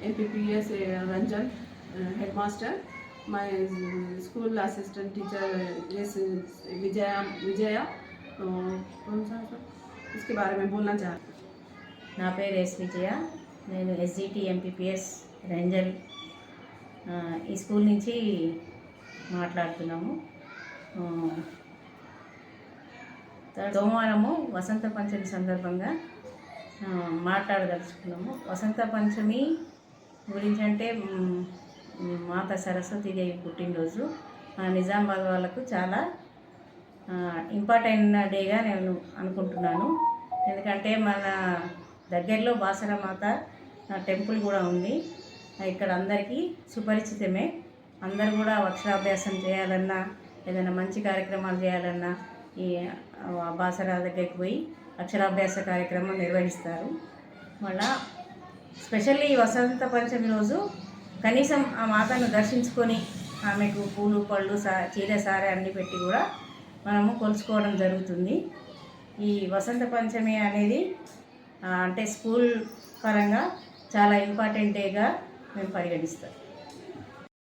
MPPS uh, Ranjan, uh, headmaster. My uh, school assistant teacher is uh, Vijaya. Vijaya. Uh, कौन सा sir? इसके बारे में बोलना चाह నా పేరు ఎస్ విజయ నేను ఎస్జిటి ఎంపీపీఎస్ రంజల్ ఆ, ఈ స్కూల్ నుంచి మాట్లాడుతున్నాము ఆ, త- సోమవారము వసంత పంచమి సందర్భంగా ఆ, మాట్లాడదలుచుకున్నాము. వసంత పంచమి గురించి అంటే మాత సరస్వతి మాత సరస్వతీదేవి పుట్టినరోజు. మన నిజామాబాద్ వాళ్ళకు చాలా ఇంపార్టెంట్ డేగా నేను అనుకుంటున్నాను. ఎందుకంటే మన దగ్గరలో బాసర మాత టెంపుల్ కూడా ఉంది. ఇక్కడ అందరికీ సుపరిచితమే. అందరు కూడా వక్షాభ్యాసం చేయాలన్నా ఏదైనా మంచి కార్యక్రమాలు చేయాలన్నా ఈ బాసరా దగ్గరికి పోయి అక్షరాభ్యాస కార్యక్రమం నిర్వహిస్తారు. మళ్ళా స్పెషల్లీ వసంత పంచమి రోజు కనీసం ఆ మాతను దర్శించుకొని ఆమెకు పూలు పళ్ళు సా చీర సారే అన్ని పెట్టి కూడా మనము కొలుచుకోవడం జరుగుతుంది. ఈ వసంత పంచమి అనేది అంటే స్కూల్ పరంగా చాలా ఇంపార్టెంట్ డేగా మేము పరిగణిస్తాం.